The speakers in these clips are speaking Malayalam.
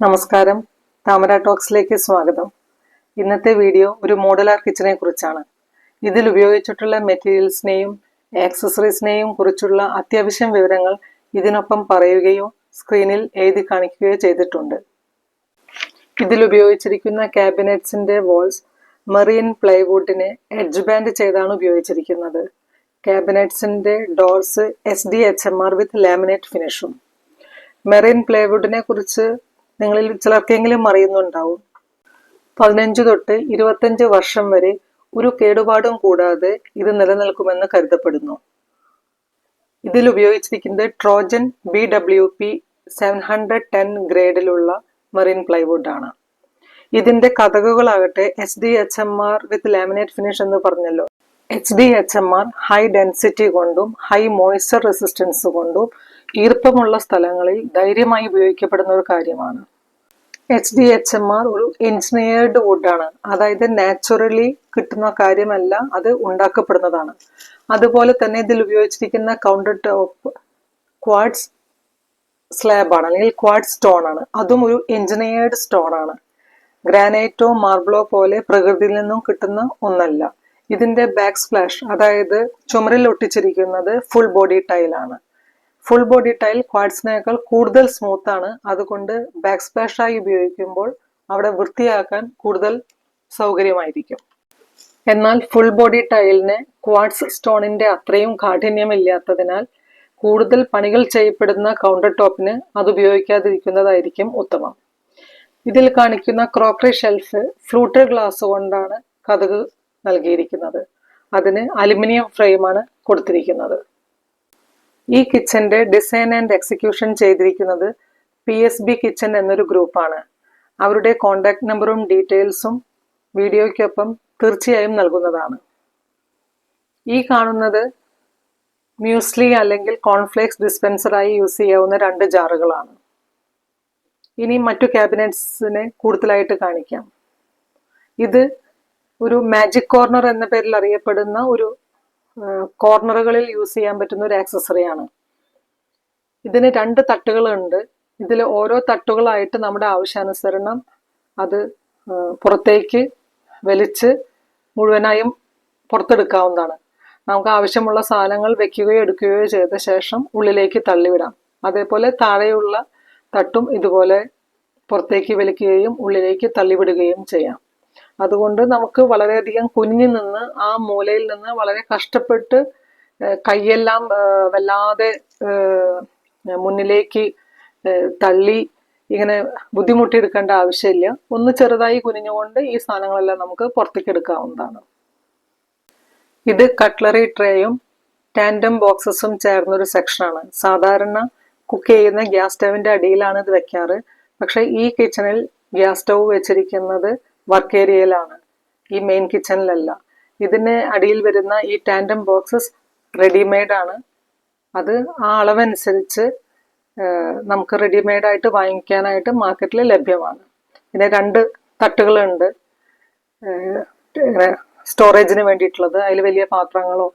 നമസ്കാരം. താമര ടോക്സിലേക്ക് സ്വാഗതം. ഇന്നത്തെ വീഡിയോ ഒരു മോഡലാർ കിച്ചനെ കുറിച്ചാണ്. ഇതിൽ ഉപയോഗിച്ചിട്ടുള്ള മെറ്റീരിയൽസിനെയും ആക്സസറീസിനെയും കുറിച്ചുള്ള അത്യാവശ്യം വിവരങ്ങൾ ഇതിനൊപ്പം പറയുകയോ സ്ക്രീനിൽ എഴുതി കാണിക്കുകയോ ചെയ്തിട്ടുണ്ട്. ഇതിൽ ഉപയോഗിച്ചിരിക്കുന്ന ക്യാബിനറ്റ്സിന്റെ വോൾസ് മെറീൻ പ്ലൈവുഡിനെ എഡ്ജ് ബാൻഡ് ചെയ്താണ് ഉപയോഗിച്ചിരിക്കുന്നത്. ക്യാബിനറ്റ്സിന്റെ doors S D H M R with laminate ഫിനിഷും marine പ്ലൈവുഡിനെ കുറിച്ച് നിങ്ങളിൽ ചിലർക്കെങ്കിലും അറിയുന്നുണ്ടാവും. പതിനഞ്ച് തൊട്ട് ഇരുപത്തഞ്ച് വർഷം വരെ ഒരു കേടുപാടും കൂടാതെ ഇത് നിലനിൽക്കുമെന്ന് കരുതപ്പെടുന്നു. ഇതിൽ ഉപയോഗിച്ചിരിക്കുന്നത് Trojan B W P seven hundred ten ഗ്രേഡിലുള്ള marine plywood ആണ്. ഇതിന്റെ കഥകുകളാകട്ടെ S D H M R with laminate finish എന്ന് പറഞ്ഞല്ലോ. H D H M R high density കൊണ്ടും ഹൈ മോയ്സ്ചർ റെസിസ്റ്റൻസ് കൊണ്ടും ഈർപ്പമുള്ള സ്ഥലങ്ങളിൽ ധൈര്യമായി ഉപയോഗിക്കപ്പെടുന്ന ഒരു കാര്യമാണ്. H D H M R ഒരു എൻജിനീയർഡ് വുഡാണ് അതായത് നാച്ചുറലി കിട്ടുന്ന കാര്യമല്ല അത് ഉണ്ടാക്കപ്പെടുന്നതാണ്. അതുപോലെ തന്നെ ഇതിൽ ഉപയോഗിച്ചിരിക്കുന്ന കൗണ്ടർ ടോപ്പ് ക്വാഡ്സ് സ്ലാബാണ് അല്ലെങ്കിൽ ക്വാഡ് സ്റ്റോൺ ആണ്. അതും ഒരു എൻജിനീയേർഡ് സ്റ്റോൺ ആണ്. ഗ്രാനൈറ്റോ മാർബിളോ പോലെ പ്രകൃതിയിൽ നിന്നും കിട്ടുന്ന ഒന്നല്ല. ഇതിന്റെ ബാക്ക് സ്പ്ലാഷ് അതായത് ചുമരിൽ ഒട്ടിച്ചിരിക്കുന്നത് ഫുൾ ബോഡി ടൈലാണ് ഫുൾ ബോഡി ടൈൽ ക്വാഡ്സിനേക്കാൾ കൂടുതൽ സ്മൂത്ത് ആണ്. അതുകൊണ്ട് ബാക്ക് സ്പ്ലാഷ് ആയി ഉപയോഗിക്കുമ്പോൾ അവിടെ വൃത്തിയാക്കാൻ കൂടുതൽ സൗകര്യമായിരിക്കും. എന്നാൽ ഫുൾ ബോഡി ടൈലിന് ക്വാഡ്സ് സ്റ്റോണിന്റെ അത്രയും കാഠിന്യമില്ലാത്തതിനാൽ കൂടുതൽ പണികൾ ചെയ്യപ്പെടുന്ന കൗണ്ടർ ടോപ്പിന് അത് ഉപയോഗിക്കാതിരിക്കുന്നതായിരിക്കും ഉത്തമം. ഇതിൽ കാണിക്കുന്ന ക്രോക്കറി ഷെൽഫ് ഫ്ലൂട്ടർ ഗ്ലാസ് കൊണ്ടാണ് കഥക് നൽകിയിരിക്കുന്നത്. അതിന് അലുമിനിയം ഫ്രെയിമാണ് കൊടുത്തിരിക്കുന്നത്. ഈ കിച്ചന്റെ ഡിസൈൻ ആൻഡ് എക്സിക്യൂഷൻ ചെയ്തിരിക്കുന്നത് പി എസ് ബി കിച്ചൻ എന്നൊരു ഗ്രൂപ്പാണ്. അവരുടെ കോണ്ടാക്ട് നമ്പറും ഡീറ്റെയിൽസും വീഡിയോയ്ക്കൊപ്പം തീർച്ചയായും നൽകുന്നതാണ്. ഈ കാണുന്നത് മ്യൂസ്ലി അല്ലെങ്കിൽ കോൺഫ്ലേക്സ് ഡിസ്പെൻസറായി യൂസ് ചെയ്യാവുന്ന രണ്ട് ജാറുകളാണ്. ഇനി മറ്റു ക്യാബിനറ്റ്സിനെ കൂടുതലായിട്ട് കാണിക്കാം. ഇത് ഒരു മാജിക് കോർണർ എന്ന പേരിൽ അറിയപ്പെടുന്ന ഒരു കോർണറുകളിൽ യൂസ് ചെയ്യാൻ പറ്റുന്ന ഒരു ആക്സസറിയാണ് ഇതിന് രണ്ട് തട്ടുകളുണ്ട്. ഇതിൽ ഓരോ തട്ടുകളായിട്ട് നമ്മുടെ ആവശ്യാനുസരണം അത് പുറത്തേക്ക് വലിച്ച് മുഴുവനായും പുറത്തെടുക്കാവുന്നതാണ്. നമുക്ക് ആവശ്യമുള്ള സാധനങ്ങൾ വെക്കുകയോ എടുക്കുകയോ ചെയ്ത ശേഷം ഉള്ളിലേക്ക് തള്ളിവിടാം. അതേപോലെ താഴെയുള്ള തട്ടും ഇതുപോലെ പുറത്തേക്ക് വലിക്കുകയും ഉള്ളിലേക്ക് തള്ളിവിടുകയും ചെയ്യാം. അതുകൊണ്ട് നമുക്ക് വളരെയധികം കുനിഞ്ഞു നിന്ന് ആ മൂലയിൽ നിന്ന് വളരെ കഷ്ടപ്പെട്ട് കൈയെല്ലാം വല്ലാതെ മുന്നിലേക്ക് തള്ളി ഇങ്ങനെ ബുദ്ധിമുട്ടിയെടുക്കേണ്ട ആവശ്യമില്ല. ഒന്ന് ചെറുതായി കുനിഞ്ഞുകൊണ്ട് ഈ സാധനങ്ങളെല്ലാം നമുക്ക് പുറത്തേക്ക് എടുക്കാവുന്നതാണ്. ഇത് കട്ട്ലറി ട്രേയും ടാൻഡം ബോക്സസും ചേർന്നൊരു സെക്ഷനാണ്. സാധാരണ കുക്ക് ചെയ്യുന്ന ഗ്യാസ് സ്റ്റവിന്റെ അടിയിലാണ് ഇത് വെക്കാറ്. പക്ഷെ ഈ കിച്ചണിൽ ഗ്യാസ് സ്റ്റവ് വെച്ചിരിക്കുന്നത് വർക്ക് ഏരിയയിലാണ് ഈ മെയിൻ കിച്ചണിലല്ല ഇതിന് അടിയിൽ വരുന്ന ഈ ടാൻഡം ബോക്സസ് റെഡിമെയ്ഡ് ആണ്. അത് ആ അളവനുസരിച്ച് നമുക്ക് റെഡിമെയ്ഡ് ആയിട്ട് വാങ്ങിക്കാനായിട്ട് മാർക്കറ്റിൽ ലഭ്യമാണ്. പിന്നെ രണ്ട് തട്ടുകളുണ്ട്. സ്റ്റോറേജിന് വേണ്ടിയിട്ടുള്ളത്. അതിൽ വലിയ പാത്രങ്ങളോ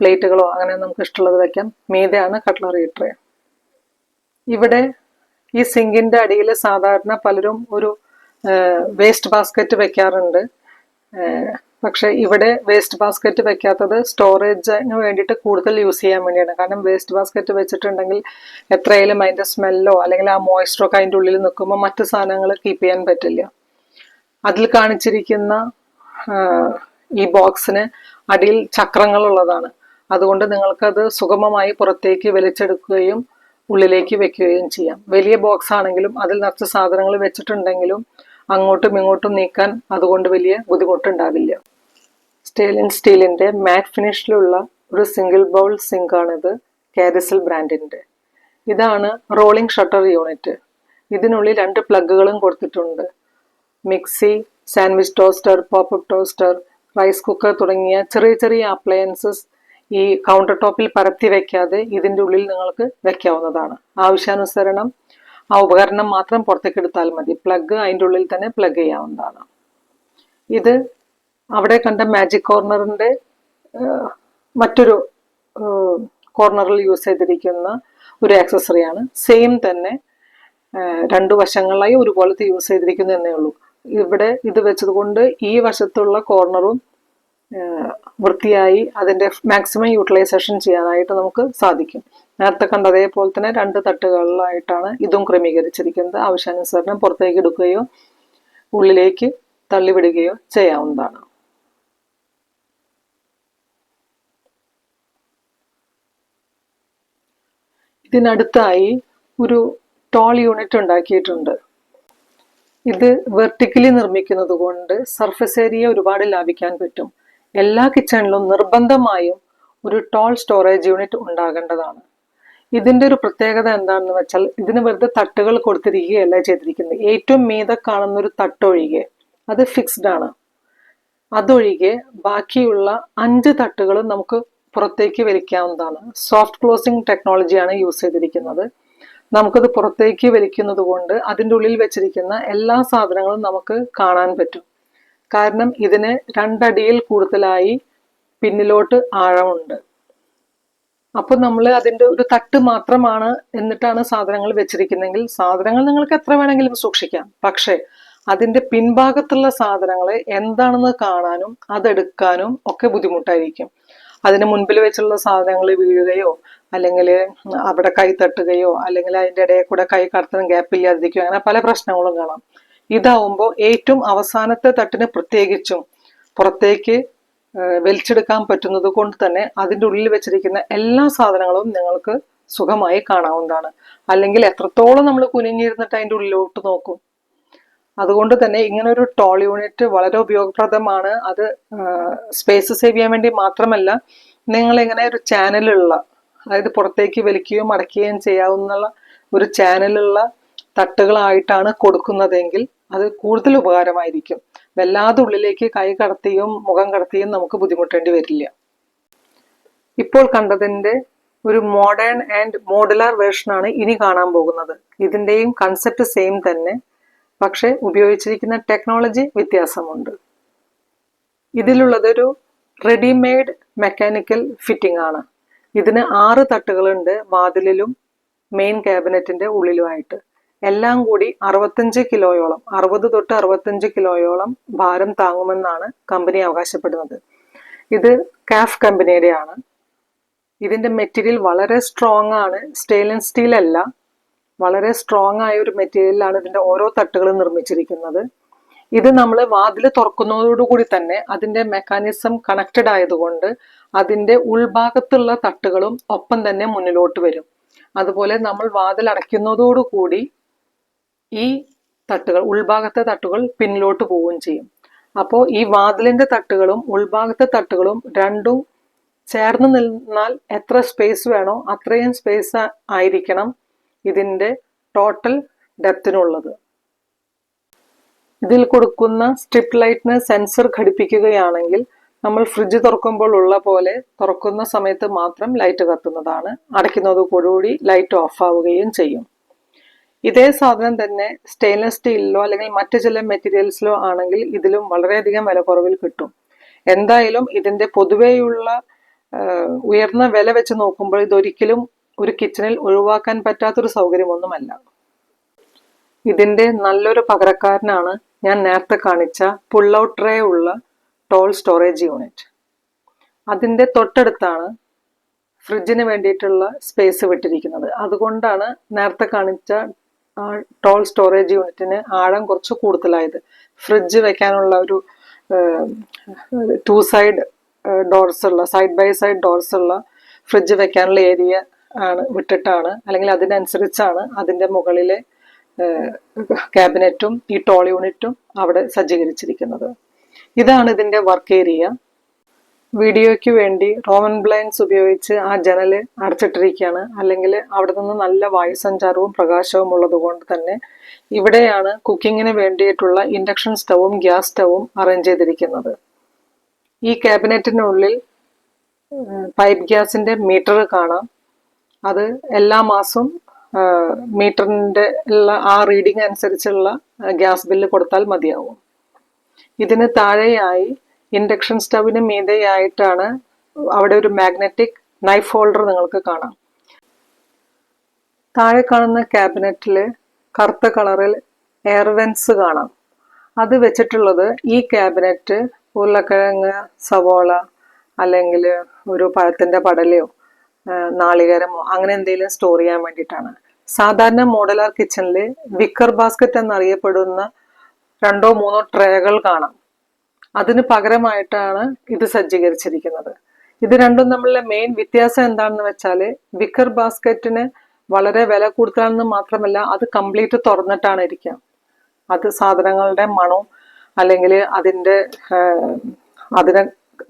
പ്ലേറ്റുകളോ അങ്ങനെ നമുക്ക് ഇഷ്ടമുള്ളത് വയ്ക്കാം മീതെയാണ് കട്ട്ലറി ട്രേ ഇവിടെ ഈ സിങ്കിന്റെ അടിയിൽ സാധാരണ പലരും ഒരു വേസ്റ്റ് ബാസ്ക്കറ്റ് വെക്കാറുണ്ട്. പക്ഷെ ഇവിടെ വേസ്റ്റ് ബാസ്ക്കറ്റ് വെക്കാത്തത് സ്റ്റോറേജിന് വേണ്ടിയിട്ട് കൂടുതൽ യൂസ് ചെയ്യാൻ വേണ്ടിയാണ്. കാരണം വേസ്റ്റ് ബാസ്ക്കറ്റ് വെച്ചിട്ടുണ്ടെങ്കിൽ എത്രയായാലും അതിന്റെ സ്മെല്ലോ അല്ലെങ്കിൽ ആ മോയ്സ്ചറോ ഒക്കെ അതിന്റെ ഉള്ളിൽ നിൽക്കുമ്പോൾ മറ്റു സാധനങ്ങൾ കീപ്പ് ചെയ്യാൻ പറ്റില്ല. അതിൽ കാണിച്ചിരിക്കുന്ന ഈ ബോക്സിന് അടിയിൽ ചക്രങ്ങളുള്ളതാണ് അതുകൊണ്ട് നിങ്ങൾക്കത് സുഗമമായി പുറത്തേക്ക് വലിച്ചെടുക്കുകയും ഉള്ളിലേക്ക് വെക്കുകയും ചെയ്യാം. വലിയ ബോക്സ് ആണെങ്കിലും അതിൽ നിറച്ച് സാധനങ്ങൾ വെച്ചിട്ടുണ്ടെങ്കിലും അങ്ങോട്ടും ഇങ്ങോട്ടും നീക്കാൻ അതുകൊണ്ട് വലിയ ബുദ്ധിമുട്ടുണ്ടാവില്ല. സ്റ്റേൽ ആൻഡ് സ്റ്റീലിന്റെ മാറ്റ് ഫിനിഷിലുള്ള ഒരു സിംഗിൾ ബൗൾ സിങ്ക് ആണിത് കാരിസൽ ബ്രാൻഡിന്റെ ഇതാണ് റോളിംഗ് ഷട്ടർ യൂണിറ്റ്. ഇതിനുള്ളിൽ രണ്ട് പ്ലഗുകളും കൊടുത്തിട്ടുണ്ട്. Mixie sandwich toaster popup toaster rice cooker തുടങ്ങിയ ചെറിയ ചെറിയ അപ്ലയൻസസ് ഈ കൗണ്ടർ ടോപ്പിൽ പരത്തി വയ്ക്കാതെ ഇതിന്റെ ഉള്ളിൽ നിങ്ങൾക്ക് വയ്ക്കാവുന്നതാണ് ആവശ്യാനുസരണം ആ ഉപകരണം മാത്രം പുറത്തേക്ക് എടുത്താൽ മതി. പ്ലഗ് അതിന്റെ ഉള്ളിൽ തന്നെ പ്ലഗ് ചെയ്യാവുന്നതാണ്. ഇത് അവിടെ കണ്ട മാജിക് കോർണറിന്റെ മറ്റൊരു കോർണറിൽ യൂസ് ചെയ്തിരിക്കുന്ന ഒരു ആക്സസറിയാണ് സെയിം തന്നെ രണ്ടു വശങ്ങളിലായി ഒരുപോലത്തെ യൂസ് ചെയ്തിരിക്കുന്നു എന്നേ ഉള്ളൂ. ഇവിടെ ഇത് വെച്ചതുകൊണ്ട് ഈ വശത്തുള്ള കോർണറും വൃത്തിയായി അതിന്റെ മാക്സിമം യൂട്ടിലൈസേഷൻ ചെയ്യാനായിട്ട് നമുക്ക് സാധിക്കും. നേരത്തെ കണ്ട അതേപോലെ തന്നെ രണ്ട് തട്ടുകളിലായിട്ടാണ് ഇതും ക്രമീകരിച്ചിരിക്കുന്നത്. ആവശ്യാനുസരണം പുറത്തേക്ക് എടുക്കുകയോ ഉള്ളിലേക്ക് തള്ളിവിടുകയോ ചെയ്യാവുന്നതാണ്. ഇതിനടുത്തായി ഒരു ടോൾ യൂണിറ്റ് ഉണ്ടാക്കിയിട്ടുണ്ട്. ഇത് വെർട്ടിക്കലി നിർമ്മിക്കുന്നത് കൊണ്ട് സർഫസ് ഏരിയ ഒരുപാട് ലാഭിക്കാൻ പറ്റും. എല്ലാ കിച്ചണിലും നിർബന്ധമായും ഒരു ടോൾ സ്റ്റോറേജ് യൂണിറ്റ് ഉണ്ടാകേണ്ടതാണ്. ഇതിന്റെ ഒരു പ്രത്യേകത എന്താണെന്ന് വെച്ചാൽ ഇതിന് വെറുതെ തട്ടുകൾ കൊടുത്തിരിക്കുകയല്ല ചെയ്തിരിക്കുന്നത്. ഏറ്റവും മീതെ കാണുന്ന ഒരു തട്ടൊഴികെ അത് ഫിക്സ്ഡ് ആണ്. അതൊഴികെ ബാക്കിയുള്ള അഞ്ച് തട്ടുകളും നമുക്ക് പുറത്തേക്ക് വലിക്കാവുന്നതാണ്. സോഫ്റ്റ് ക്ലോസിംഗ് ടെക്നോളജിയാണ് യൂസ് ചെയ്തിരിക്കുന്നത്. നമുക്കത് പുറത്തേക്ക് വലിക്കുന്നത് കൊണ്ട് അതിന്റെ ഉള്ളിൽ വെച്ചിരിക്കുന്ന എല്ലാ സാധനങ്ങളും നമുക്ക് കാണാൻ പറ്റും. കാരണം ഇതിന് രണ്ടടിയിൽ കൂടുതലായി പിന്നിലോട്ട് ആഴമുണ്ട്. അപ്പോൾ നമ്മൾ അതിന്റെ ഒരു തട്ട് മാത്രമാണ് എന്നിട്ടാണ് സാധനങ്ങൾ വെച്ചിരിക്കുന്നതെങ്കിൽ സാധനങ്ങൾ നിങ്ങൾക്ക് എത്ര വേണമെങ്കിലും സൂക്ഷിക്കാം. പക്ഷേ അതിന്റെ പിൻഭാഗത്തുള്ള സാധനങ്ങൾ എന്താണെന്ന് കാണാനും അതെടുക്കാനും ഒക്കെ ബുദ്ധിമുട്ടായിരിക്കും. അതിന് മുൻപിൽ വെച്ചുള്ള സാധനങ്ങൾ വീഴുകയോ അല്ലെങ്കിൽ അവിടെ കൈ തട്ടുകയോ അല്ലെങ്കിൽ അതിന്റെ ഇടയിൽ കൂടെ കൈ കടത്തുന്ന ഗ്യാപ്പില്ലാതിരിക്കുകയോ അങ്ങനെ പല പ്രശ്നങ്ങളും കാണാം. ഇതാവുമ്പോൾ ഏറ്റവും അവസാനത്തെ തട്ടിന് പ്രത്യേകിച്ചും പുറത്തേക്ക് വലിച്ചെടുക്കാൻ പറ്റുന്നത് കൊണ്ട് തന്നെ അതിന്റെ ഉള്ളിൽ വെച്ചിരിക്കുന്ന എല്ലാ സാധനങ്ങളും നിങ്ങൾക്ക് സുഖമായി കാണാവുന്നതാണ്. അല്ലെങ്കിൽ എത്രത്തോളം നമ്മൾ കുനിഞ്ഞിരുന്നിട്ട് അതിന്റെ ഉള്ളിലോട്ട് നോക്കും. അതുകൊണ്ട് തന്നെ ഇങ്ങനെ ഒരു ടോൾ യൂണിറ്റ് വളരെ ഉപയോഗപ്രദമാണ്. അത് സ്പേസ് സേവ് ചെയ്യാൻ വേണ്ടി മാത്രമല്ല നിങ്ങൾ ഇങ്ങനെ ഒരു ചാനലുള്ള അതായത് പുറത്തേക്ക് വലിക്കുകയും അടയ്ക്കുകയും ചെയ്യാവുന്ന ഒരു ചാനലുള്ള തട്ടുകളായിട്ടാണ് കൊടുക്കുന്നതെങ്കിൽ അത് കൂടുതൽ ഉപകാരമായിരിക്കും. വല്ലാതെ ഉള്ളിലേക്ക് കൈ കടത്തിയും മുഖം കടത്തിയും നമുക്ക് ബുദ്ധിമുട്ടേണ്ടി വരില്ല. ഇപ്പോൾ കണ്ടതിന്റെ ഒരു മോഡേൺ ആൻഡ് മോഡുലാർ വേർഷനാണ് ഇനി കാണാൻ പോകുന്നത്. ഇതിന്റെയും കൺസെപ്റ്റ് സെയിം തന്നെ പക്ഷേ ഉപയോഗിച്ചിരിക്കുന്ന ടെക്നോളജി വ്യത്യാസമുണ്ട്. ഇതിലുള്ളതൊരു റെഡിമെയ്ഡ് മെക്കാനിക്കൽ ഫിറ്റിംഗ് ആണ്. ഇതിന് ആറ് തട്ടുകളുണ്ട് വാതിലിലും മെയിൻ ക്യാബിനറ്റിന്റെ ഉള്ളിലുമായിട്ട്. എല്ലാം കൂടി അറുപത്തഞ്ച് കിലോയോളം അറുപത് തൊട്ട് അറുപത്തഞ്ച് കിലോയോളം ഭാരം താങ്ങുമെന്നാണ് കമ്പനി അവകാശപ്പെടുന്നത്. ഇത് കാഫ് കമ്പനിയുടെയാണ്. ഇതിന്റെ മെറ്റീരിയൽ വളരെ സ്ട്രോങ് ആണ്. സ്റ്റെയിൻലെസ് സ്റ്റീൽ അല്ല. വളരെ സ്ട്രോങ് ആയ ഒരു മെറ്റീരിയലാണ് ഇതിന്റെ ഓരോ തട്ടുകളും നിർമ്മിച്ചിരിക്കുന്നത്. ഇത് നമ്മൾ വാതിൽ തുറക്കുന്നതോടുകൂടി തന്നെ അതിന്റെ മെക്കാനിസം കണക്റ്റഡ് ആയതുകൊണ്ട് അതിന്റെ ഉൾഭാഗത്തുള്ള തട്ടുകളും ഒപ്പം തന്നെ മുന്നിലോട്ട് വരും. അതുപോലെ നമ്മൾ വാതിൽ അടയ്ക്കുന്നതോടുകൂടി ഈ തട്ടുകൾ ഉൾഭാഗത്തെ തട്ടുകൾ പിന്നിലോട്ട് പോവുകയും ചെയ്യും. അപ്പോൾ ഈ വാതിലിന്റെ തട്ടുകളും ഉൾഭാഗത്തെ തട്ടുകളും രണ്ടും ചേർന്ന് നിന്നാൽ എത്ര സ്പേസ് വേണോ അത്രയും സ്പേസ് ആയിരിക്കണം ഇതിന്റെ ടോട്ടൽ ഡെപ്തിനുള്ളത് ഇതിൽ കൊടുക്കുന്ന സ്ട്രിപ്പ് ലൈറ്റിന് സെൻസർ ഘടിപ്പിക്കുകയാണെങ്കിൽ നമ്മൾ ഫ്രിഡ്ജ് തുറക്കുമ്പോൾ ഉള്ള പോലെ തുറക്കുന്ന സമയത്ത് മാത്രം ലൈറ്റ് കത്തുന്നതാണ്. അടയ്ക്കുന്നതോടുകൂടി ലൈറ്റ് ഓഫ് ആവുകയും ചെയ്യും. ഇതേ സാധനം തന്നെ സ്റ്റെയിൻലെസ് സ്റ്റീലിലോ അല്ലെങ്കിൽ മറ്റു ചില മെറ്റീരിയൽസിലോ ആണെങ്കിൽ ഇതിലും വളരെയധികം വില കുറവിൽ കിട്ടും. എന്തായാലും ഇതിന്റെ പൊതുവെയുള്ള ഉയർന്ന വില വെച്ച് നോക്കുമ്പോൾ ഇതൊരിക്കലും ഒരു കിച്ചണിൽ ഒഴിവാക്കാൻ പറ്റാത്തൊരു സൗകര്യമൊന്നുമല്ല. ഇതിന്റെ നല്ലൊരു പകരക്കാരനാണ് ഞാൻ നേരത്തെ കാണിച്ച പുൾ ഔട്ട് ട്രേ ഉള്ള ടോൾ സ്റ്റോറേജ് യൂണിറ്റ് അതിന്റെ തൊട്ടടുത്താണ് ഫ്രിഡ്ജിന് വേണ്ടിയിട്ടുള്ള സ്പേസ് വിട്ടിരിക്കുന്നത്. അതുകൊണ്ടാണ് നേരത്തെ കാണിച്ച ടോൾ സ്റ്റോറേജ് യൂണിറ്റിന് ആഴം കുറച്ച് കൂടുതലായത്. ഫ്രിഡ്ജ് വെക്കാനുള്ള ഒരു ടു സൈഡ് ഡോർസ് ഉള്ള സൈഡ് ബൈ സൈഡ് ഡോർസ് ഉള്ള ഫ്രിഡ്ജ് വെക്കാനുള്ള ഏരിയ ആണ് വിട്ടിട്ടാണ് അല്ലെങ്കിൽ അതിനനുസരിച്ചാണ് അതിന്റെ മുകളിലെ ക്യാബിനറ്റും ഈ ടോൾ യൂണിറ്റും അവിടെ സജ്ജീകരിച്ചിരിക്കുന്നത്. ഇതാണ് ഇതിന്റെ വർക്ക് ഏരിയ വീഡിയോയ്ക്ക് വേണ്ടി റോമൻ ബ്ലൈൻസ് ഉപയോഗിച്ച് ആ ജനൽ അടച്ചിട്ടിരിക്കുകയാണ്. അല്ലെങ്കിൽ അവിടെ നിന്ന് നല്ല വായുസഞ്ചാരവും പ്രകാശവും ഉള്ളത് കൊണ്ട് തന്നെ ഇവിടെയാണ് കുക്കിങ്ങിന് വേണ്ടിയിട്ടുള്ള ഇൻഡക്ഷൻ സ്റ്റവും ഗ്യാസ് സ്റ്റവും അറേഞ്ച് ചെയ്തിരിക്കുന്നത്. ഈ ക്യാബിനറ്റിനുള്ളിൽ പൈപ്പ് ഗ്യാസിന്റെ മീറ്റർ കാണാം. അത് എല്ലാ മാസവും മീറ്ററിന്റെ ഉള്ള ആ റീഡിംഗ് അനുസരിച്ചുള്ള ഗ്യാസ് ബില്ല് കൊടുത്താൽ മതിയാവും. ഇതിന് താഴെയായി ഇൻഡക്ഷൻ സ്റ്റവിന് മീതെയായിട്ടാണ് അവിടെ ഒരു മാഗ്നറ്റിക് നൈഫ് ഹോൾഡർ നിങ്ങൾക്ക് കാണാം. താഴെ കാണുന്ന ക്യാബിനറ്റിൽ കറുത്ത കളറിൽ എയർവെൻസ് കാണാം. അത് വെച്ചിട്ടുള്ളത് ഈ ക്യാബിനറ്റ് ഉരുളക്കിഴങ്ങ് സവോള അല്ലെങ്കിൽ ഒരു പഴത്തിന്റെ പടലയോ നാളികരമോ അങ്ങനെ എന്തെങ്കിലും സ്റ്റോർ ചെയ്യാൻ വേണ്ടിയിട്ടാണ്. സാധാരണ മോഡലാർ കിച്ചണിൽ വിക്കർ ബാസ്ക്കറ്റ് എന്നറിയപ്പെടുന്ന രണ്ടോ മൂന്നോ ട്രേകൾ കാണാം. അതിന് പകരമായിട്ടാണ് ഇത് സജ്ജീകരിച്ചിരിക്കുന്നത്. ഇത് രണ്ടും തമ്മിലുള്ള മെയിൻ വ്യത്യാസം എന്താണെന്ന് വെച്ചാൽ വിക്കർ ബാസ്ക്കറ്റിന് വളരെ വില കൂടുതലാണെന്ന് മാത്രമല്ല അത് കംപ്ലീറ്റ് തുറന്നിട്ടാണ് ഇരിക്കുക. അത് സാധനങ്ങളുടെ മണവും അല്ലെങ്കിൽ അതിന്റെ അതിനെ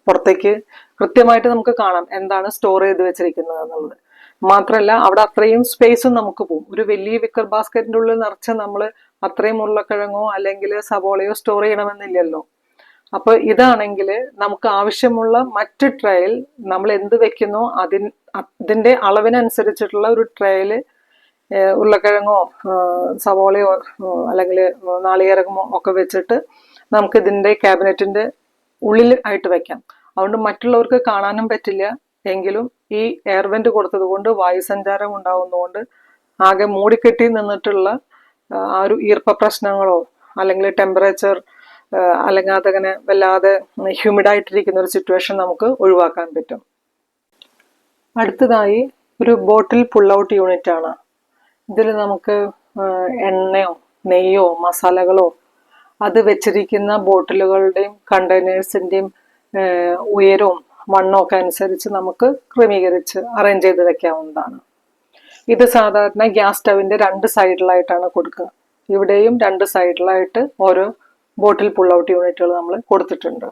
പുറത്തേക്ക് കൃത്യമായിട്ട് നമുക്ക് കാണാം എന്താണ് സ്റ്റോർ ചെയ്ത് വെച്ചിരിക്കുന്നത് എന്നുള്ളത്. മാത്രമല്ല അവിടെ അത്രയും സ്പേസും നമുക്ക് പോകും ഒരു വലിയ വിക്കർ ബാസ്ക്കറ്റിന്റെ ഉള്ളിൽ നിറച്ച് നമ്മൾ അത്രയും ഉരുളക്കിഴങ്ങോ അല്ലെങ്കിൽ സവോളയോ സ്റ്റോർ ചെയ്യണമെന്നില്ലല്ലോ. അപ്പോൾ ഇതാണെങ്കിൽ നമുക്ക് ആവശ്യമുള്ള മറ്റ് ട്രയൽ നമ്മൾ എന്ത് വെക്കുന്നു? അതിൻ അതിന്റെ അളവിനനുസരിച്ചിട്ടുള്ള ഒരു ട്രയൽ ഉരുളക്കിഴങ്ങോ സവോളയോ അല്ലെങ്കിൽ നാളികേരകമോ ഒക്കെ വെച്ചിട്ട് നമുക്ക് ഇതിന്റെ ക്യാബിനറ്റിന്റെ ഉള്ളിൽ ആയിട്ട് വെക്കാം. അതുകൊണ്ട് മറ്റുള്ളവർക്ക് കാണാനും പറ്റില്ല. എങ്കിലും ഈ എയർവെന്റ് കൊടുത്തത് കൊണ്ട് വായുസഞ്ചാരം ഉണ്ടാവുന്നതുകൊണ്ട് ആകെ മൂടിക്കെട്ടി നിന്നിട്ടുള്ള ആ ഒരു ഈർപ്പ പ്രശ്നങ്ങളോ അല്ലെങ്കിൽ ടെമ്പറേച്ചർ അല്ലെങ്കിൽ അതങ്ങനെ വല്ലാതെ ഹ്യൂമിഡ് ആയിട്ടിരിക്കുന്ന ഒരു സിറ്റുവേഷൻ നമുക്ക് ഒഴിവാക്കാൻ പറ്റും. അടുത്തതായി ഒരു ബോട്ടിൽ പുൾ ഔട്ട് യൂണിറ്റ് ആണ്. ഇതിൽ നമുക്ക് എണ്ണയോ നെയ്യോ മസാലകളോ അത് വെച്ചിരിക്കുന്ന ബോട്ടിലുകളുടെയും കണ്ടെയ്നേഴ്സിന്റെയും ഉയരവും മണ്ണും ഒക്കെ അനുസരിച്ച് നമുക്ക് ക്രമീകരിച്ച് അറേഞ്ച് ചെയ്ത് വെക്കാവുന്നതാണ്. ഇത് സാധാരണ ഗ്യാസ് സ്റ്റവിന്റെ രണ്ട് സൈഡിലായിട്ടാണ് കൊടുക്കുക. ഇവിടെയും രണ്ട് സൈഡിലായിട്ട് ഓരോ ബോട്ടിൽ പുൾ ഔട്ട് യൂണിറ്റുകൾ നമ്മൾ കൊടുത്തിട്ടുണ്ട്.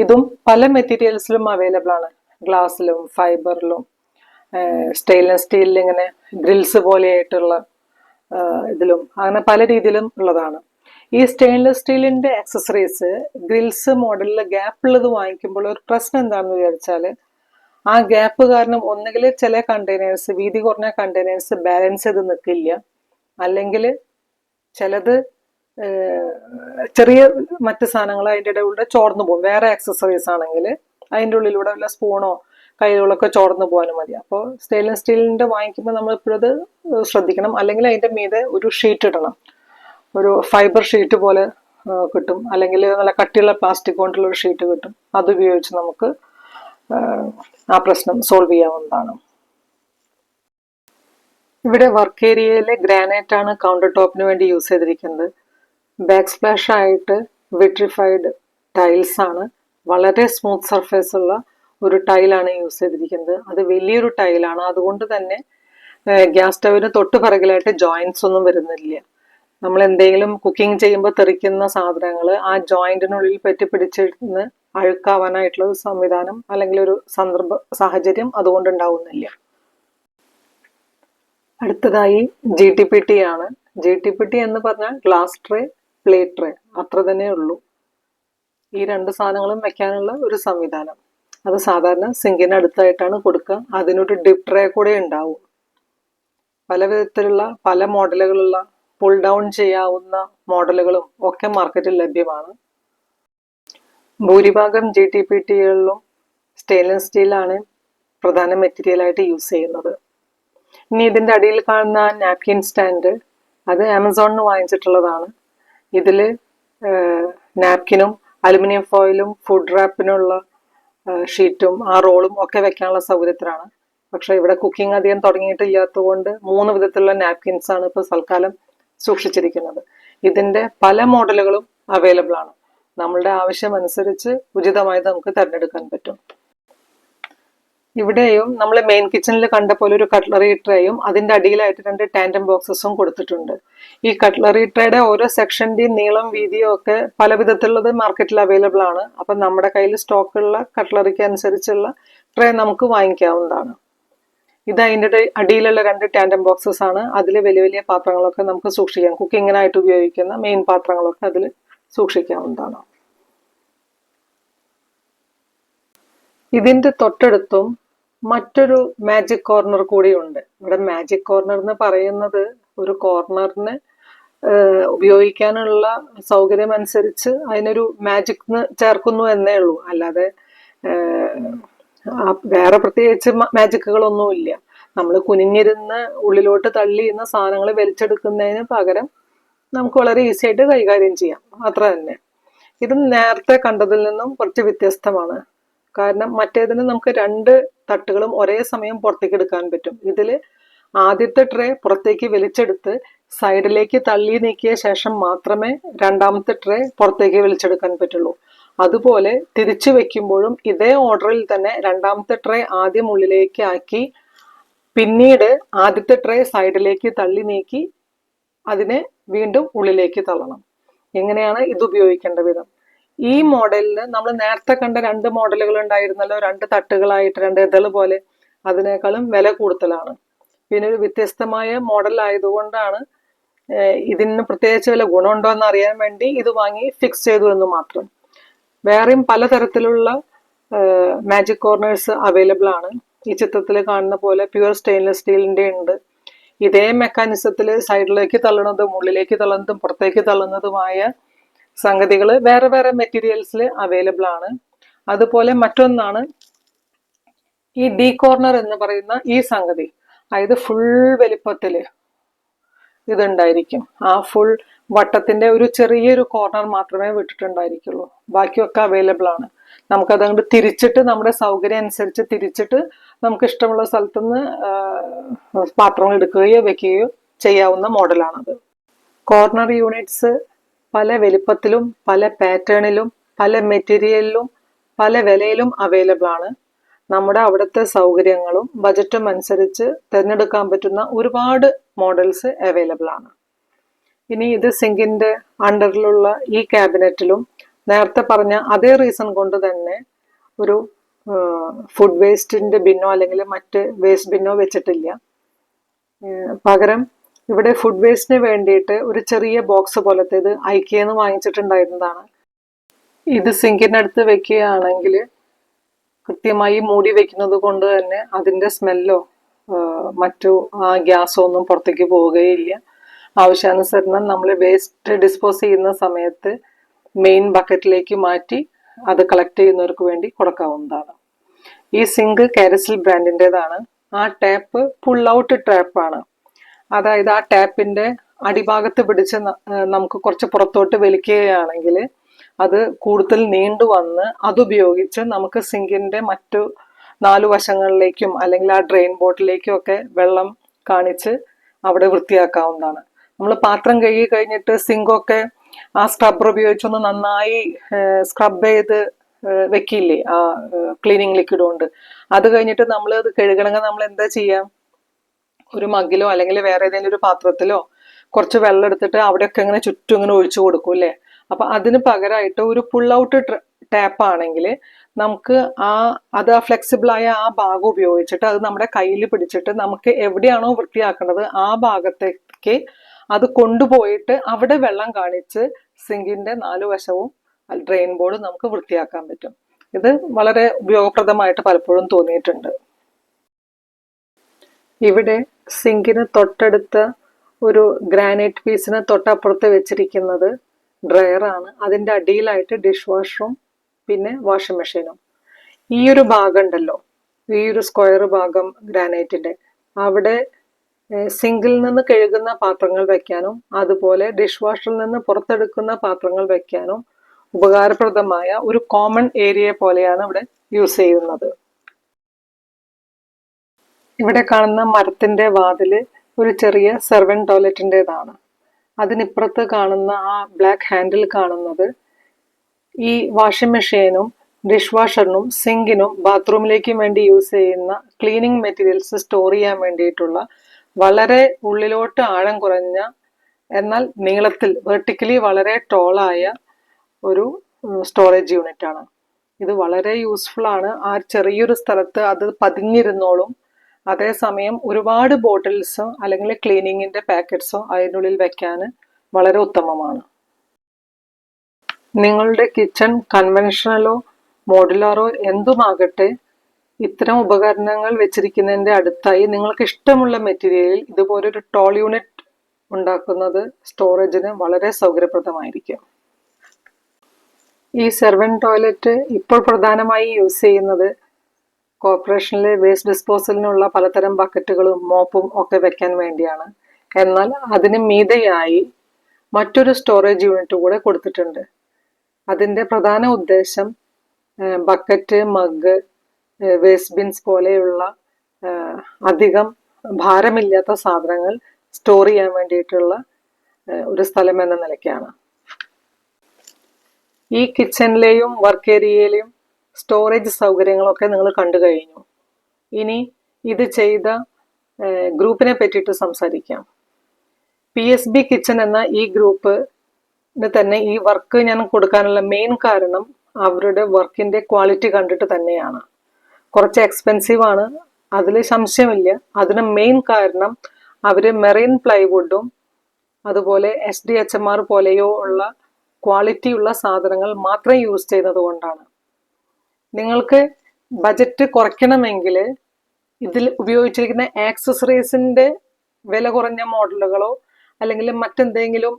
ഇതും പല മെറ്റീരിയൽസിലും അവൈലബിൾ ആണ്. ഗ്ലാസ്സിലും ഫൈബറിലും സ്റ്റെയിൻലെസ് സ്റ്റീലിൽ ഇങ്ങനെ ഗ്രിൽസ് പോലെയായിട്ടുള്ള ഇതിലും അങ്ങനെ പല രീതിയിലും ഉള്ളതാണ്. ഈ സ്റ്റെയിൻലെസ് സ്റ്റീലിന്റെ അക്സസറീസ് ഗ്രിൽസ് മോഡലിൽ ഗ്യാപ്പ് ഉള്ളത് വാങ്ങിക്കുമ്പോൾ ഒരു പ്രശ്നം എന്താണെന്ന് വിചാരിച്ചാൽ ആ ഗ്യാപ്പ് കാരണം ഒന്നുകിൽ ചില കണ്ടെയ്നേഴ്സ് വീതി കുറഞ്ഞ കണ്ടെയ്നേഴ്സ് ബാലൻസ് ചെയ്ത് നിൽക്കില്ല അല്ലെങ്കിൽ ചിലത് ചെറിയ മറ്റ് സാധനങ്ങൾ അതിന്റെ ഇടയിലൂടെ ചോർന്നു പോകും. വേറെ ആക്സസറീസ് ആണെങ്കിൽ അതിന്റെ ഉള്ളിലൂടെ വല്ല സ്പൂണോ കൈകളൊക്കെ ചോർന്നു പോകാനും മതി. അപ്പോൾ സ്റ്റെയിൻലെസ് സ്റ്റീലിന്റെ വാങ്ങിക്കുമ്പോൾ നമ്മൾ ഇപ്പോഴത് ശ്രദ്ധിക്കണം. അല്ലെങ്കിൽ അതിന്റെ മീതെ ഒരു ഷീറ്റ് ഇടണം. ഒരു ഫൈബർ ഷീറ്റ് പോലെ കിട്ടും. അല്ലെങ്കിൽ നല്ല കട്ടിയുള്ള പ്ലാസ്റ്റിക് കൊണ്ടുള്ള ഒരു ഷീറ്റ് കിട്ടും. അത് ഉപയോഗിച്ച് നമുക്ക് ആ പ്രശ്നം സോൾവ് ചെയ്യാവുന്നതാണ്. ഇവിടെ വർക്ക് ഏരിയയിലെ ഗ്രാനൈറ്റ് ആണ് കൗണ്ടർ ടോപ്പിന് വേണ്ടി യൂസ് ചെയ്തിരിക്കുന്നത്. ബാക്ക് സ്പ്ലാഷ് ആയിട്ട് വിട്രിഫൈഡ് ടൈൽസ് ആണ്. വളരെ സ്മൂത്ത് സർഫേസ് ഉള്ള ഒരു ടൈലാണ് യൂസ് ചെയ്തിരിക്കുന്നത്. അത് വലിയൊരു ടൈലാണ് അതുകൊണ്ട് തന്നെ ഗ്യാസ് സ്റ്റവിന് തൊട്ട് പിറകിലായിട്ട് ജോയിന്റ്സ് ഒന്നും വരുന്നില്ല. നമ്മൾ എന്തെങ്കിലും കുക്കിംഗ് ചെയ്യുമ്പോൾ തെറിക്കുന്ന സാധനങ്ങൾ ആ ജോയിന്റിനുള്ളിൽ പറ്റി പിടിച്ചിരുന്ന് അഴുക്കാവാനായിട്ടുള്ള ഒരു സംവിധാനം അല്ലെങ്കിൽ ഒരു സന്ദർഭ സാഹചര്യം അതുകൊണ്ട് ഉണ്ടാവുന്നില്ല. അടുത്തതായി ജി ടി പി ടി ആണ്. ജി ടി പി ടി എന്ന് പറഞ്ഞാൽ ഗ്ലാസ് ട്രേ പ്ലേറ്റ് ട്രേ അത്ര തന്നെ ഉള്ളൂ. ഈ രണ്ട് സാധനങ്ങളും വെക്കാനുള്ള ഒരു സംവിധാനം. അത് സാധാരണ സിങ്കിന് അടുത്തായിട്ടാണ് കൊടുക്കുക. അതിനൊരു ഡിപ് ട്രേ കൂടെ ഉണ്ടാവും. പല വിധത്തിലുള്ള പല മോഡലുകളുള്ള പുൾ ഡൗൺ ചെയ്യാവുന്ന മോഡലുകളും ഒക്കെ മാർക്കറ്റിൽ ലഭ്യമാണ്. ഭൂരിഭാഗം ജി ടി പി ടികളിലും സ്റ്റെയിൻലെസ് സ്റ്റീലാണ് പ്രധാന മെറ്റീരിയലായിട്ട് യൂസ് ചെയ്യുന്നത്. ഇനി ഇതിന്റെ അടിയിൽ കാണുന്ന നാപ്കിൻ സ്റ്റാൻഡ് അത് ആമസോണിന് വാങ്ങിച്ചിട്ടുള്ളതാണ്. ഇതിൽ നാപ്കിനും അലുമിനിയം ഫോയിലും ഫുഡ് റാപ്പിനുള്ള ഷീറ്റും ആ റോളും ഒക്കെ വെക്കാനുള്ള സൗകര്യത്തിലാണ്. പക്ഷേ ഇവിടെ കുക്കിംഗ് അധികം തുടങ്ങിയിട്ടില്ലാത്തതുകൊണ്ട് മൂന്ന് വിധത്തിലുള്ള നാപ്കിൻസ് ആണ് ഇപ്പോൾ തൽക്കാലം സൂക്ഷിച്ചിരിക്കുന്നത്. ഇതിന്റെ പല മോഡലുകളും അവൈലബിൾ ആണ്. നമ്മളുടെ ആവശ്യം അനുസരിച്ച് ഉചിതമായി നമുക്ക് തിരഞ്ഞെടുക്കാൻ പറ്റും. ഇവിടെയും നമ്മൾ മെയിൻ കിച്ചണിൽ കണ്ട പോലെ ഒരു കട്ട്ലറി ട്രേയും അതിന്റെ അടിയിലായിട്ട് രണ്ട് ടാൻഡം ബോക്സസും കൊടുത്തിട്ടുണ്ട്. ഈ കട്ട്ലറി ട്രേയുടെ ഓരോ സെക്ഷന്റെയും നീളം വീതിയും ഒക്കെ പല വിധത്തിലുള്ളത് മാർക്കറ്റിൽ അവൈലബിൾ ആണ്. അപ്പം നമ്മുടെ കയ്യിൽ സ്റ്റോക്കുള്ള കട്ട്ലറിക്ക് അനുസരിച്ചുള്ള ട്രേ നമുക്ക് വാങ്ങിക്കാവുന്നതാണ്. ഇത് അതിന്റെ അടിയിലുള്ള രണ്ട് ടാൻഡം ബോക്സസ് ആണ്. അതിൽ വലിയ വലിയ പാത്രങ്ങളൊക്കെ നമുക്ക് സൂക്ഷിക്കാം. കുക്കിങ്ങിനായിട്ട് ഉപയോഗിക്കുന്ന മെയിൻ പാത്രങ്ങളൊക്കെ അതിൽ സൂക്ഷിക്കാവുന്നതാണ്. ഇതിന്റെ തൊട്ടടുത്തും മറ്റൊരു മാജിക് കോർണർ കൂടിയുണ്ട്. ഇവിടെ മാജിക് കോർണർ എന്ന് പറയുന്നത് ഒരു കോർണറിന് ഉപയോഗിക്കാനുള്ള സൗകര്യം അനുസരിച്ച് അതിനൊരു മാജിക് ചേർക്കുന്നു എന്നേ ഉള്ളൂ. അല്ലാതെ വേറെ പ്രത്യേകിച്ച് മാജിക്കുകളൊന്നുമില്ല നമ്മൾ കുനിഞ്ഞിരുന്ന് ഉള്ളിലോട്ട് തള്ളി തള്ളിയിരുന്ന സാധനങ്ങൾ വലിച്ചെടുക്കുന്നതിന് പകരം നമുക്ക് വളരെ ഈസി ആയിട്ട് കൈകാര്യം ചെയ്യാം. അത്ര തന്നെ. ഇത് നേരത്തെ കണ്ടതിൽ നിന്നും കുറച്ച് വ്യത്യസ്തമാണ്. കാരണം മറ്റേതിന് നമുക്ക് രണ്ട് തട്ടുകളും ഒരേ സമയം പുറത്തേക്ക് എടുക്കാൻ പറ്റും. ഇതിൽ ആദ്യത്തെ ട്രേ പുറത്തേക്ക് വലിച്ചെടുത്ത് സൈഡിലേക്ക് തള്ളി നീക്കിയ ശേഷം മാത്രമേ രണ്ടാമത്തെ ട്രേ പുറത്തേക്ക് വലിച്ചെടുക്കാൻ പറ്റുള്ളൂ. അതുപോലെ തിരിച്ചു വെക്കുമ്പോഴും ഇതേ ഓർഡറിൽ തന്നെ രണ്ടാമത്തെ ട്രേ ആദ്യം ഉള്ളിലേക്ക് ആക്കി പിന്നീട് ആദ്യത്തെ ട്രേ സൈഡിലേക്ക് തള്ളി നീക്കി അതിനെ വീണ്ടും ഉള്ളിലേക്ക് തള്ളണം. എങ്ങനെയാണ് ഇത് ഉപയോഗിക്കേണ്ട വിധം? ഈ മോഡലിന് നമ്മൾ നേരത്തെ കണ്ട രണ്ട് മോഡലുകൾ ഉണ്ടായിരുന്നല്ലോ രണ്ട് തട്ടുകളായിട്ട് രണ്ട് ഇതൾ പോലെ. അതിനേക്കാളും വില കൂടുതലാണ്. പിന്നെ ഒരു വ്യത്യസ്തമായ മോഡൽ ആയതുകൊണ്ടാണ് ഇതിന് പ്രത്യേകിച്ച് വല്ല ഗുണമുണ്ടോ എന്ന് അറിയാൻ വേണ്ടി ഇത് വാങ്ങി ഫിക്സ് ചെയ്തു എന്ന് മാത്രം. വേറെയും പലതരത്തിലുള്ള മാജിക് കോർണേഴ്സ് അവൈലബിൾ ആണ്. ഈ ചിത്രത്തിൽ കാണുന്ന പോലെ പ്യുവർ സ്റ്റെയിൻലെസ് സ്റ്റീലിന്റെ ഉണ്ട്. ഇതേ മെക്കാനിസത്തിൽ സൈഡിലേക്ക് തള്ളണതും ഉള്ളിലേക്ക് തള്ളുന്നതും പുറത്തേക്ക് തള്ളുന്നതുമായ സംഗതികൾ വേറെ വേറെ മെറ്റീരിയൽസിൽ അവൈലബിൾ ആണ്. അതുപോലെ മറ്റൊന്നാണ് ഈ ഡി കോർണർ എന്ന് പറയുന്ന ഈ സംഗതി. അതായത് ഫുൾ വലിപ്പത്തിൽ ഇതുണ്ടായിരിക്കും. ആ ഫുൾ വട്ടത്തിന്റെ ഒരു ചെറിയൊരു കോർണർ മാത്രമേ വിട്ടിട്ടുണ്ടായിരിക്കുള്ളൂ. ബാക്കിയൊക്കെ അവൈലബിൾ ആണ്. നമുക്കത് അങ്ങോട്ട് തിരിച്ചിട്ട് നമ്മുടെ സൗകര്യം അനുസരിച്ച് തിരിച്ചിട്ട് നമുക്ക് ഇഷ്ടമുള്ള സ്ഥലത്തുനിന്ന് പാത്രങ്ങൾ എടുക്കുകയോ വെക്കുകയോ ചെയ്യാവുന്ന മോഡലാണത് കോർണർ യൂണിറ്റ്സ് പല വലിപ്പത്തിലും പല പാറ്റേണിലും പല മെറ്റീരിയലിലും പല വിലയിലും അവൈലബിൾ ആണ്. നമ്മുടെ അവിടുത്തെ സൗകര്യങ്ങളും ബജറ്റും അനുസരിച്ച് തിരഞ്ഞെടുക്കാൻ പറ്റുന്ന ഒരുപാട് മോഡൽസ് അവൈലബിൾ ആണ്. ഇനി ഇത് സിങ്കിന്റെ അണ്ടറിലുള്ള ഈ ക്യാബിനറ്റിലും നേരത്തെ പറഞ്ഞ അതേ റീസൺ കൊണ്ട് തന്നെ ഒരു ഫുഡ് വേസ്റ്റിന്റെ ബിന്നോ അല്ലെങ്കിൽ മറ്റ് വേസ്റ്റ് ബിന്നോ വെച്ചിട്ടില്ല. പകരം ഇവിടെ ഫുഡ് വേസ്റ്റിന് വേണ്ടിയിട്ട് ഒരു ചെറിയ ബോക്സ് പോലത്തെ ഇത് ഐക്കിയെന്ന് വാങ്ങിച്ചിട്ടുണ്ടായിരുന്നതാണ്. ഇത് സിങ്കിനടുത്ത് വെക്കുകയാണെങ്കിൽ കൃത്യമായി മൂടി വെക്കുന്നത് കൊണ്ട് തന്നെ അതിന്റെ സ്മെല്ലോ മറ്റു ആ ഗ്യാസോ ഒന്നും പുറത്തേക്ക് പോവുകയില്ല. ആവശ്യാനുസരണം നമ്മൾ വേസ്റ്റ് ഡിസ്പോസ് ചെയ്യുന്ന സമയത്ത് മെയിൻ ബക്കറ്റിലേക്ക് മാറ്റി അത് കളക്ട് ചെയ്യുന്നവർക്ക് വേണ്ടി കൊടുക്കാവുന്നതാണ്. ഈ സിങ്ക് കാരസിൽ ബ്രാൻഡിന്റെതാണ് ആ ടാപ്പ് പുൾ ഔട്ട് ടാപ്പാണ് അതായത് ആ ടാപ്പിന്റെ അടിഭാഗത്ത് പിടിച്ച് നമുക്ക് കുറച്ച് പുറത്തോട്ട് വലിക്കുകയാണെങ്കിൽ അത് കൂടുതൽ നീണ്ടു വന്ന് അതുപയോഗിച്ച് നമുക്ക് സിങ്കിന്റെ മറ്റു നാലു വശങ്ങളിലേക്കും അല്ലെങ്കിൽ ആ ഡ്രെയിൻ ബോട്ടിലേക്കും ഒക്കെ വെള്ളം കാണിച്ച് അവിടെ വൃത്തിയാക്കാവുന്നതാണ്. നമ്മൾ പാത്രം കഴുകി കഴിഞ്ഞിട്ട് സിങ്കൊക്കെ ആ സ്ക്രബ്ബർ ഉപയോഗിച്ചൊന്ന് നന്നായി സ്ക്രബ് ചെയ്ത് വെക്കില്ലേ ആ ക്ലീനിങ് ലിക്വിഡ് കൊണ്ട്. അത് കഴിഞ്ഞിട്ട് നമ്മൾ അത് കഴുകണമെങ്കിൽ നമ്മൾ എന്താ ചെയ്യാം? ഒരു മഗ്ഗിലോ അല്ലെങ്കിൽ വേറെ ഏതെങ്കിലും ഒരു പാത്രത്തിലോ കുറച്ച് വെള്ളം എടുത്തിട്ട് അവിടെയൊക്കെ ഇങ്ങനെ ചുറ്റും ഇങ്ങനെ ഒഴിച്ചു കൊടുക്കും അല്ലേ? അപ്പൊ അതിന് പകരമായിട്ട് ഒരു പുൾ ഔട്ട് ടാപ്പ് ആണെങ്കിൽ നമുക്ക് ആ അത് ആയ ആ ഭാഗം ഉപയോഗിച്ചിട്ട് അത് നമ്മുടെ കയ്യിൽ പിടിച്ചിട്ട് നമുക്ക് എവിടെയാണോ വൃത്തിയാക്കേണ്ടത് ആ ഭാഗത്തേക്ക് അത് കൊണ്ടുപോയിട്ട് അവിടെ വെള്ളം കാണിച്ച് സിങ്കിന്റെ നാലു വശവും ഡ്രെയിൻ ബോർഡ് നമുക്ക് വൃത്തിയാക്കാൻ പറ്റും. ഇത് വളരെ ഉപയോഗപ്രദമായിട്ട് പലപ്പോഴും തോന്നിയിട്ടുണ്ട്. ഇവിടെ സിങ്കിന് തൊട്ടടുത്ത ഒരു ഗ്രാനൈറ്റ് പീസിന് തൊട്ടപ്പുറത്ത് വെച്ചിരിക്കുന്നത് ഡ്രയർ ആണ്. അതിന്റെ അടിയിലായിട്ട് ഡിഷ് വാഷറും പിന്നെ വാഷിംഗ് മെഷീനും ഈ ഒരു ഭാഗം ഉണ്ടല്ലോ ഈ ഒരു സ്ക്വയർ ഭാഗം ഗ്രാനൈറ്റിന്റെ അവിടെ സിങ്കിൽ നിന്ന് കഴുകുന്ന പാത്രങ്ങൾ വയ്ക്കാനും അതുപോലെ ഡിഷ് വാഷറിൽ നിന്ന് പുറത്തെടുക്കുന്ന പാത്രങ്ങൾ വയ്ക്കാനും ഉപകാരപ്രദമായ ഒരു കോമൺ ഏരിയ പോലെയാണ് ഇവിടെ യൂസ് ചെയ്യുന്നത്. ഇവിടെ കാണുന്ന മരത്തിന്റെ വാതിൽ ഒരു ചെറിയ സെർവൻ ടോയ്ലറ്റിന്റെതാണ് അതിനിപ്പുറത്ത് കാണുന്ന ആ ബ്ലാക്ക് ഹാൻഡിൽ കാണുന്നത് ഈ വാഷിംഗ് മെഷീനും ഡിഷ് വാഷറിനും സിങ്കിനും ബാത്റൂമിലേക്കും വേണ്ടി യൂസ് ചെയ്യുന്ന ക്ലീനിങ് മെറ്റീരിയൽസ് സ്റ്റോർ ചെയ്യാൻ വേണ്ടിയിട്ടുള്ള വളരെ ഉള്ളിലോട്ട് ആഴം കുറഞ്ഞ എന്നാൽ നീളത്തിൽ വെർട്ടിക്കലി വളരെ ടോളായ ഒരു സ്റ്റോറേജ് യൂണിറ്റ് ആണ്. ഇത് വളരെ യൂസ്ഫുൾ ആണ്. ആ ചെറിയൊരു സ്ഥലത്ത് അത് പതിഞ്ഞിരുന്നോളും അതേസമയം ഒരുപാട് ബോട്ടിൽസോ അല്ലെങ്കിൽ ക്ലീനിങ്ങിന്റെ പാക്കറ്റ്സോ അതിനുള്ളിൽ വെക്കാൻ വളരെ ഉത്തമമാണ്. നിങ്ങളുടെ കിച്ചൺ കൺവെൻഷണലോ മോഡുലാറോ എന്തുമാകട്ടെ ഇത്തരം ഉപകരണങ്ങൾ വെച്ചിരിക്കുന്നതിന്റെ അടുത്തായി നിങ്ങൾക്ക് ഇഷ്ടമുള്ള മെറ്റീരിയലിൽ ഇതുപോലൊരു ടോൾ യൂണിറ്റ് ഉണ്ടാക്കുന്നത് സ്റ്റോറേജിന് വളരെ സൗകര്യപ്രദമായിരിക്കും. ഈ സെർവൻ ടോയ്ലറ്റ് ഇപ്പോൾ പ്രധാനമായി യൂസ് ചെയ്യുന്നത് കോർപ്പറേഷനിലെ വേസ്റ്റ് ഡിസ്പോസലിനുള്ള പലതരം ബക്കറ്റുകളും മോപ്പും ഒക്കെ വെക്കാൻ വേണ്ടിയാണ്. എന്നാൽ അതിന് മീതയായി മറ്റൊരു സ്റ്റോറേജ് യൂണിറ്റ് കൂടെ കൊടുത്തിട്ടുണ്ട്. അതിന്റെ പ്രധാന ഉദ്ദേശം ബക്കറ്റ് മഗ് വേസ്റ്റ് ബിൻസ് പോലെയുള്ള അധികം ഭാരമില്ലാത്ത സാധനങ്ങൾ സ്റ്റോർ ചെയ്യാൻ വേണ്ടിയിട്ടുള്ള ഒരു സ്ഥലം എന്ന നിലയ്ക്കാണ്. ഈ കിച്ചണിലെയും വർക്ക് ഏരിയയിലെയും സ്റ്റോറേജ് സൗകര്യങ്ങളൊക്കെ നിങ്ങൾ കണ്ടു കഴിഞ്ഞു. ഇനി ഇത് ചെയ്ത ഗ്രൂപ്പിനെ പറ്റിയിട്ട് സംസാരിക്കാം. പി എസ് ബി കിച്ചൺ എന്ന ഈ ഗ്രൂപ്പിന് തന്നെ ഈ വർക്ക് ഞാൻ കൊടുക്കാനുള്ള മെയിൻ കാരണം അവരുടെ വർക്കിന്റെ ക്വാളിറ്റി കണ്ടിട്ട് തന്നെയാണ്. കുറച്ച് എക്സ്പെൻസീവ് ആണ് അതിൽ സംശയമില്ല. അതിന് മെയിൻ കാരണം അവർ മെറൈൻ പ്ലൈവുഡും അതുപോലെ S D H M R പോലെയോ ഉള്ള ക്വാളിറ്റിയുള്ള സാധനങ്ങൾ മാത്രം യൂസ് ചെയ്യുന്നത് കൊണ്ടാണ്. നിങ്ങൾക്ക് ബജറ്റ് കുറയ്ക്കണമെങ്കിൽ ഇതിൽ ഉപയോഗിച്ചിരിക്കുന്ന ആക്സസറീസിന്റെ വില കുറഞ്ഞ മോഡലുകളോ അല്ലെങ്കിൽ മറ്റെന്തെങ്കിലും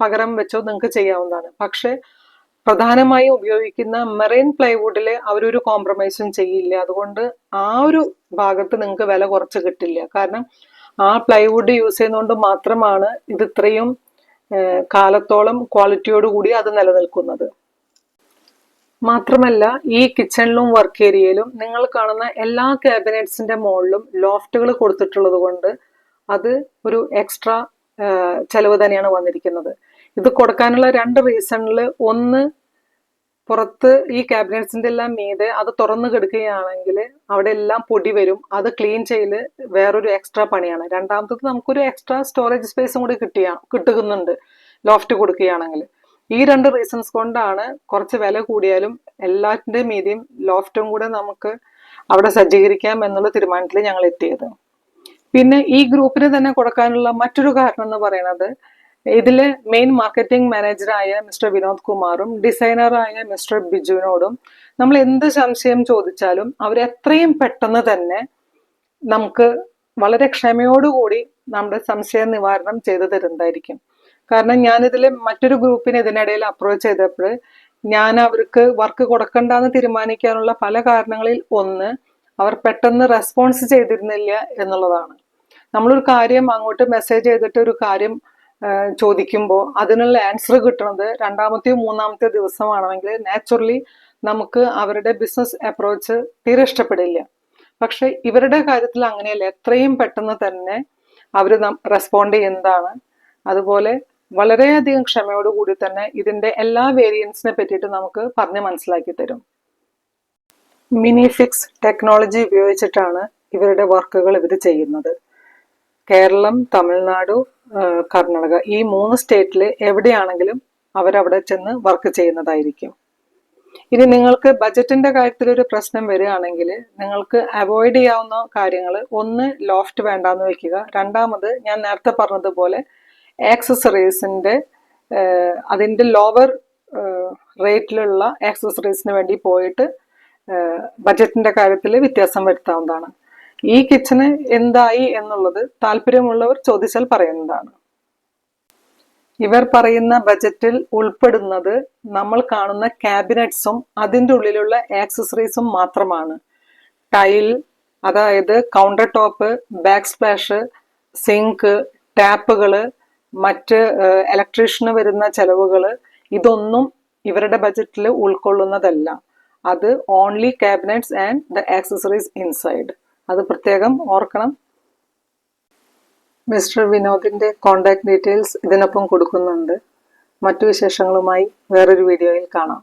പകരം വെച്ചോ നിങ്ങൾക്ക് ചെയ്യാവുന്നതാണ്. പക്ഷെ പ്രധാനമായും ഉപയോഗിക്കുന്ന മെറൈൻ പ്ലൈവുഡിൽ അവരൊരു കോംപ്രമൈസും ചെയ്യില്ല. അതുകൊണ്ട് ആ ഒരു ഭാഗത്ത് നിങ്ങൾക്ക് വില കുറച്ച് കിട്ടില്ല. കാരണം ആ പ്ലൈവുഡ് യൂസ് ചെയ്യുന്നതുകൊണ്ട് മാത്രമാണ് ഇത് ഇത്രയും കാലത്തോളം ക്വാളിറ്റിയോടുകൂടി അത് നിലനിൽക്കുന്നത്. മാത്രമല്ല ഈ കിച്ചണിലും വർക്ക് ഏരിയയിലും നിങ്ങൾ കാണുന്ന എല്ലാ ക്യാബിനറ്റ്സിന്റെ മുകളിലും ലോഫ്റ്റുകൾ കൊടുത്തിട്ടുള്ളത് കൊണ്ട് അത് ഒരു എക്സ്ട്രാ ചെലവ് തന്നെയാണ് വന്നിരിക്കുന്നത്. ഇത് കൊടുക്കാനുള്ള രണ്ട് റീസണിൽ ഒന്ന് പുറത്ത് ഈ ക്യാബിനറ്റ്സിന്റെ എല്ലാം മീതെ അത് തുറന്നു കിടക്കുകയാണെങ്കിൽ അവിടെ എല്ലാം പൊടി വരും. അത് ക്ലീൻ ചെയ്ത് വേറൊരു എക്സ്ട്രാ പണിയാണ്. രണ്ടാമത്തത് നമുക്കൊരു എക്സ്ട്രാ സ്റ്റോറേജ് സ്പേസും കൂടി കിട്ടിയ കിട്ടുന്നുണ്ട്. ലോഫ്റ്റ് കൊടുക്കുകയാണെങ്കിൽ. ഈ രണ്ട് റീസൺസ് കൊണ്ടാണ് കുറച്ച് വില കൂടിയാലും എല്ലാറ്റിന്റെ മീതിയും ലോഫ്റ്റും കൂടെ നമുക്ക് അവിടെ സജ്ജീകരിക്കാം എന്നുള്ള തീരുമാനത്തിൽ ഞങ്ങൾ എത്തിയത്. പിന്നെ ഈ ഗ്രൂപ്പിന് തന്നെ കൊടുക്കാനുള്ള മറ്റൊരു കാരണം എന്ന് പറയുന്നത് ഇതിലെ മെയിൻ മാർക്കറ്റിംഗ് മാനേജറായ മിസ്റ്റർ വിനോദ് കുമാറും ഡിസൈനറായ മിസ്റ്റർ ബിജുവിനോടും നമ്മൾ എന്ത് സംശയം ചോദിച്ചാലും അവർ എത്രയും പെട്ടെന്ന് തന്നെ നമുക്ക് വളരെ ക്ഷമയോടുകൂടി നമ്മുടെ സംശയ നിവാരണം ചെയ്തു തരുന്നതായിരിക്കും. കാരണം ഞാനിതിൽ മറ്റൊരു ഗ്രൂപ്പിന് ഇതിനിടയിൽ അപ്രോച്ച് ചെയ്തപ്പോൾ ഞാൻ അവർക്ക് വർക്ക് കൊടുക്കണ്ടെന്ന് തീരുമാനിക്കാനുള്ള പല കാരണങ്ങളിൽ ഒന്ന് അവർ പെട്ടെന്ന് റെസ്പോൺസ് ചെയ്തിരുന്നില്ല എന്നുള്ളതാണ്. നമ്മളൊരു കാര്യം അങ്ങോട്ട് മെസ്സേജ് ചെയ്തിട്ട് ഒരു കാര്യം ചോദിക്കുമ്പോൾ അതിനുള്ള ആൻസർ കിട്ടുന്നത് രണ്ടാമത്തെയോ മൂന്നാമത്തെയോ ദിവസമാണെങ്കിൽ നാച്ചുറലി നമുക്ക് അവരുടെ ബിസിനസ് അപ്രോച്ച് തീരെ ഇഷ്ടപ്പെടില്ല. പക്ഷെ ഇവരുടെ കാര്യത്തിൽ അങ്ങനെയല്ല. എത്രയും പെട്ടെന്ന് തന്നെ അവർ റെസ്പോണ്ട് ചെയ്യുന്നതാണ്. അതുപോലെ വളരെയധികം ക്ഷമയോടുകൂടി തന്നെ ഇതിന്റെ എല്ലാ വേരിയൻസിനെ പറ്റിയിട്ട് നമുക്ക് പറഞ്ഞ് മനസ്സിലാക്കി തരും. മിനിഫിക്സ് ടെക്നോളജി ഉപയോഗിച്ചിട്ടാണ് ഇവരുടെ വർക്കുകൾ ഇവർ ചെയ്യുന്നത്. കേരളം തമിഴ്നാട് കർണാടക ഈ മൂന്ന് സ്റ്റേറ്റിൽ എവിടെയാണെങ്കിലും അവരവിടെ ചെന്ന് വർക്ക് ചെയ്യുന്നതായിരിക്കും. ഇനി നിങ്ങൾക്ക് ബജറ്റിന്റെ കാര്യത്തിൽ ഒരു പ്രശ്നം വരികയാണെങ്കിൽ നിങ്ങൾക്ക് അവോയ്ഡ് ചെയ്യാവുന്ന കാര്യങ്ങൾ ഒന്ന് ലോഫ്റ്റ് വേണ്ടാന്ന് വെക്കുക. രണ്ടാമത് ഞാൻ നേരത്തെ പറഞ്ഞതുപോലെ ആക്സസറീസിന്റെ അതിന്റെ ലോവർ റേറ്റിലുള്ള ആക്സസറീസിന് വേണ്ടി പോയിട്ട് ബജറ്റിന്റെ കാര്യത്തിൽ വ്യത്യാസം വരുത്താവുന്നതാണ്. ഈ കിച്ചന് എന്തായി എന്നുള്ളത് താല്പര്യമുള്ളവർ ചോദിച്ചാൽ പറയുന്നതാണ്. ഇവർ പറയുന്ന ബജറ്റിൽ ഉൾപ്പെടുന്നത് നമ്മൾ കാണുന്ന ക്യാബിനറ്റ്സും അതിന്റെ ഉള്ളിലുള്ള ആക്സസറീസും മാത്രമാണ്. ടൈൽ അതായത് counter top back splash sink ടാപ്പുകൾ മറ്റ് ഇലക്ട്രീഷ്യന് വരുന്ന ചെലവുകൾ ഇതൊന്നും ഇവരുടെ ബജറ്റിൽ ഉൾക്കൊള്ളുന്നതല്ല. അത് only cabinets and the accessories inside അത് പ്രത്യേകം ഓർക്കണം. മിസ്റ്റർ വിനോദിന്റെ കോൺടാക്ട് ഡീറ്റെയിൽസ് ഇതിനൊപ്പം കൊടുക്കുന്നുണ്ട്. മറ്റു വിശേഷങ്ങളുമായി വേറൊരു വീഡിയോയിൽ കാണാം.